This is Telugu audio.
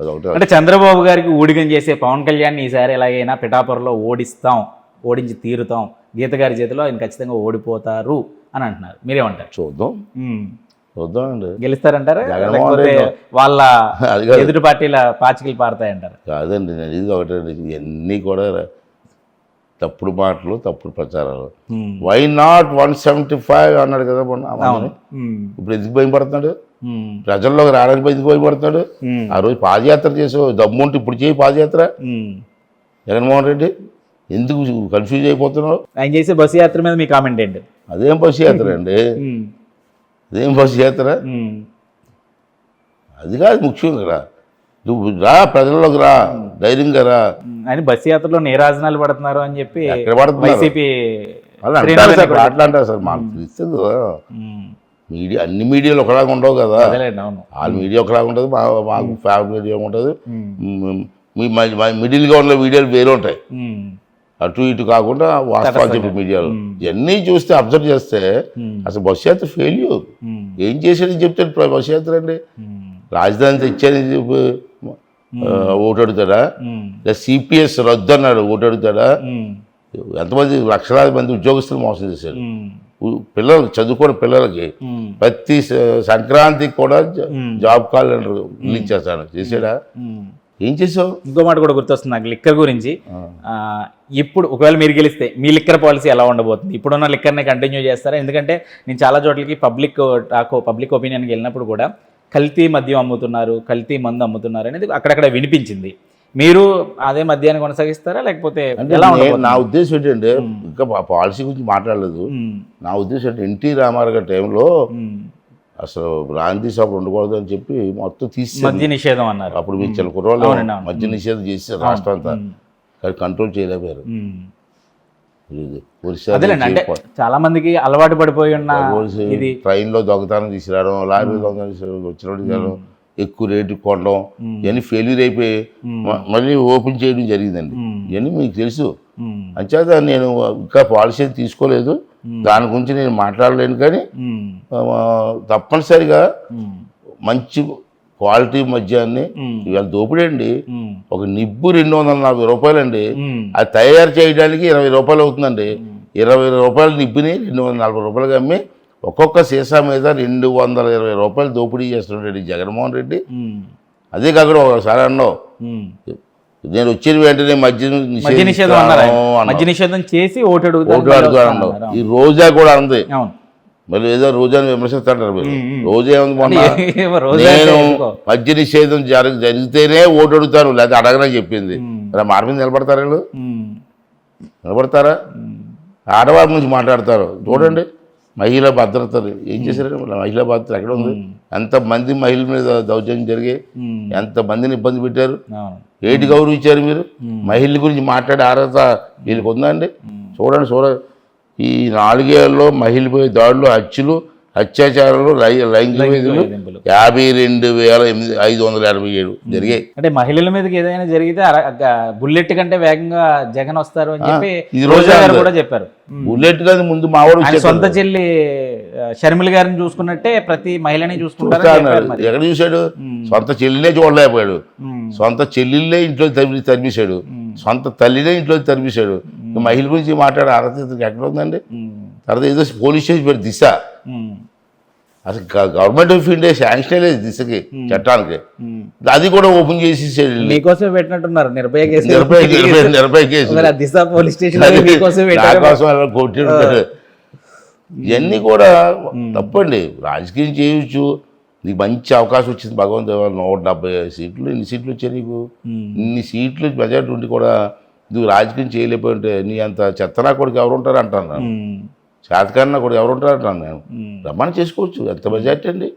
అదొకటి అంటే చంద్రబాబు గారికి ఊడిగం చేసే పవన్ కళ్యాణ్ ఈసారి ఎలాగైనా పిఠాపురంలో ఓడిస్తాం ఓడించి తీరుతాం గీత గారి చేతిలో ఆయన ఖచ్చితంగా ఓడిపోతారు అని అంటున్నారు మీరేమంటారు చూద్దాం. చూద్దామండి గెలుస్తారంటారా. వాళ్ళ. ఎదుటి పార్టీల పాచికలు పారుతాయంటారు కాదండి నేను ఇది ఒకటే ఇవన్నీ కూడా తప్పుడు మాటలు తప్పుడు ప్రచారాలు. Why not one seventy five అన్నాడు కదా మొన్న. ఇప్పుడు ఎందుకు భయపడుతున్నాడు. ప్రజల్లోకి రావడానికి భయపడుతున్నాడు ఉమ్. ఆ రోజు పాదయాత్ర చేసావు దమ్ముంటే ఇప్పుడు చేయి పాదయాత్ర. జగన్మోహన్ రెడ్డి ఎందుకు కన్ఫ్యూజ్ అయిపోతున్నావు ఆయన చేసే బస్సు యాత్ర మీద మీ కామెంట్ ఏంటి అదేం బస్సు యాత్ర అండి. అదేం బస్సు యాత్ర. అది కాదు ముఖ్యం కదా నువ్వు రా ప్రజల్లోకి రా ధైర్యంగా రా. ఆయన బస్సు యాత్రలో నీరాజనాలు పడుతున్నారు అని చెప్పి? వైసీపీ అట్లా అంటారు సార్ మాకు తెలుస్తుంది. మీడియా అన్ని మీడియాలు ఒకలాగా ఉండవు కదా. వాళ్ళ మీడియా ఒకలాగా ఉంటుంది మా మాకు ఫ్యామిలీ మీడియా ఉంటుంది. మ్, మిడిల్గా ఉన్న వీడియోలు వేరే ఉంటాయి. అటు ఇటు కాకుండా వాస్తవాలు చెప్పే మీడియాలు. ఇవన్నీ చూస్తే అబ్జర్వ్ చేస్తే. అసలు బస్ యాత్ర ఫెయిల్యూర్. ఏం చేశాడని చెప్తాడు ప్ర- బస్ యాత్ర అండి. రాజధాని ఆ, ఓటు అడుగుతాడా. లేదా సిపిఎస్ రద్దు అన్నాడు ఓటు అడుగుతాడా. ఎంతమంది లక్షలాది మంది ఉద్యోగస్తులు మోసం చేశాడు. పిల్లలు చదువుకున్న పిల్లలకి. ప్రతి సంక్రాంతికి కూడా. జాబ్ క్యాలెండర్ రిలీజ్ చేస్తాను చేసాడా. ఏం చేసావు? ఇంకో మాట కూడా గుర్తొస్తుంది నాకు లిక్కర్ గురించి. ఇప్పుడు ఒకవేళ మీరు గెలిస్తే మీ లిక్కర్ పాలసీ ఎలా ఉండబోతుంది? ఇప్పుడున్న లిక్కర్ని కంటిన్యూ చేస్తారా? ఎందుకంటే నేను చాలా చోట్లకి పబ్లిక్ టాక్ పబ్లిక్ ఒపీనియన్కి వెళ్ళినప్పుడు కూడా కల్తీ మద్యం అమ్ముతున్నారు కల్తీ మందు అమ్ముతున్నారు అనేది అక్కడక్కడ వినిపించింది. మీరు అదే మద్యాన్ని కొనసాగిస్తారా? లేకపోతే అంటే నే- ఉద్దేశం ఏంటంటే ఇంకా పాలసీ గురించి మాట్లాడలేదు. నా ఉద్దేశం అంటే ఎన్టీ రామారావు గారి టైంలో. అసలు బ్రాంతి షాప్ ఉండకూడదు అని చెప్పి మొత్తం తీసి మద్య నిషేధం అన్నారు. అప్పుడు మీ చిన్న కుర్రోళ్ళు అవునండి, అవును. మద్య నిషేధం చేసి రాష్ట్రం అంతా. కానీ కంట్రోల్ చేయలేకపోయారు. ఉమ్. ఇది ఒరిస్సా అదేలేండి అంటే చాలా మందికి అలవాటు పడిపోయి ఉన్న పోలీసు ఇది. ట్రైన్లో దొంగతనం తీసుకురావడం లారీలో దొంగతనం తీసుకురావడం వచ్చినట్టు ఎక్కువ రేటు కొనడం ఇవన్నీ ఫెయిల్యూర్ అయిపోయి మళ్ళీ ఓపెన్ చేయడం జరిగిందండి. ఇవన్నీ మీకు తెలుసు. అంచేత నేను ఇంకా పాలసీ తీసుకోలేదు. దాని గురించి నేను మాట్లాడలేను కానీ తప్పనిసరిగా మంచి క్వాలిటీ మద్యాన్ని ఇవాళ దోపిడీ అండి ఒక నిబ్బు రెండు వందల నలభై రూపాయలండి. ఉమ్. అది తయారు చేయడానికి ఇరవై రూపాయలు అవుతుందండి. ఇరవై రూపాయల నిబ్బిని రెండు వందల నలభై రూపాయలుగా అమ్మి ఒక్కొక్క సీసా మీద రెండు వందల ఇరవై రూపాయలు దోపిడీ చేస్తున్నాడు జగన్మోహన్ రెడ్డి. అదే కాకుండా ఒకసారి అన్నావు. నేను వచ్చిన వెంటనే మద్య నిషేధం చేసి ఓటు అడుగుతాను ఈ రోజా కూడా అంది మళ్ళీ ఏదో రోజాని విమర్శిస్తాంటారు మీరు. రోజా ఏముంది మొన్న? నేను. మద్య నిషేధం జరగ జరిగితేనే ఓటు అడుగుతాను లేకపోతే అడగనని చెప్పింది. ఉమ్, మరి మారి మీద నిలబడతారు వీళ్ళు? నిలబడతారా? ఆడవారి గురించి మాట్లాడతారు. చూడండి. మహిళా భద్రత ఏం చేశారు మహిళా భద్రత ఎక్కడ ఉంది? ఎంతమంది మహిళల మీద దౌర్జన్యం జరిగాయి ఉమ్. ఎంతమందిని ఇబ్బంది పెట్టారు? ఏటి గౌరవించారు మీరు? మహిళల గురించి మాట్లాడే అర్హత వీళ్ళకి ఉందా అండి? చూడండి చూడండి. ఈ నాలుగేళ్ళలో మహిళపై దాడులు హత్యలు అత్యాచారాలు లైంగిక వేధులు. యాభై రెండు వేల ఎనిమిది ఐదు వందల ఎనభై ఏడు జరిగాయి. అంటే మహిళల మీదకి ఏదైనా జరిగితే బుల్లెట్ కంటే వేగంగా జగన్ వస్తారు అని చెప్పి ఇది రోజా గారు. కూడా చెప్పారు. బుల్లెట్ కాదు ముందు మావాడు. సొంత చెల్లి షర్మిల గారిని చూసుకున్నట్టే ప్రతి మహిళని. మరి. ఎక్కడ చూశాడు? సొంత చెల్లినే చూడలేకపోయాడు. సొంత చెల్లెళ్ళే ఇంట్లో తరిమి తరిమేశాడు. సొంత తల్లినే ఇంట్లో తరిమేశాడు. ఇంకా మహిళ గురించి మాట్లాడే అర్హత ఎక్కడ ఉందండి? తర్వాత ఏదో పోలీస్ స్టేషన్ పెట్టి దిశ. అసలు గవర్నమెంట్ ఆఫ్ ఇండియా శాంక్షన్ లేదు దిశకి చట్టానికి ఉమ్. అది కూడా ఓపెన్ చేసేసాడు మీకోసమే పెట్టినట్టున్నారు Nirbhaya case Nirbhaya Nirbhaya Nirbhaya case Disha police station కోసం కొట్టి ఉంటాడు ఇవన్నీ కూడా తప్పండి. రాజకీయం చేయొచ్చు. నీకు మంచి అవకాశం వచ్చింది భగవంతు నూట డెబ్బై సీట్లు ఇన్ని సీట్లు వచ్చాయి నీకు? ఇన్ని సీట్లు మెజార్టీ ఉండి కూడా నువ్వు రాజకీయం చేయలేకపోతే నీ అంత చెత్తనా కొడుకు ఎవరు ఉంటారు అంటాను శాతకన్నా కొడుకు ఎవరు ఉంటారు అంటాను నేను. రమ్మని చేసుకోవచ్చు. ఎంత మెజార్టీ అండి?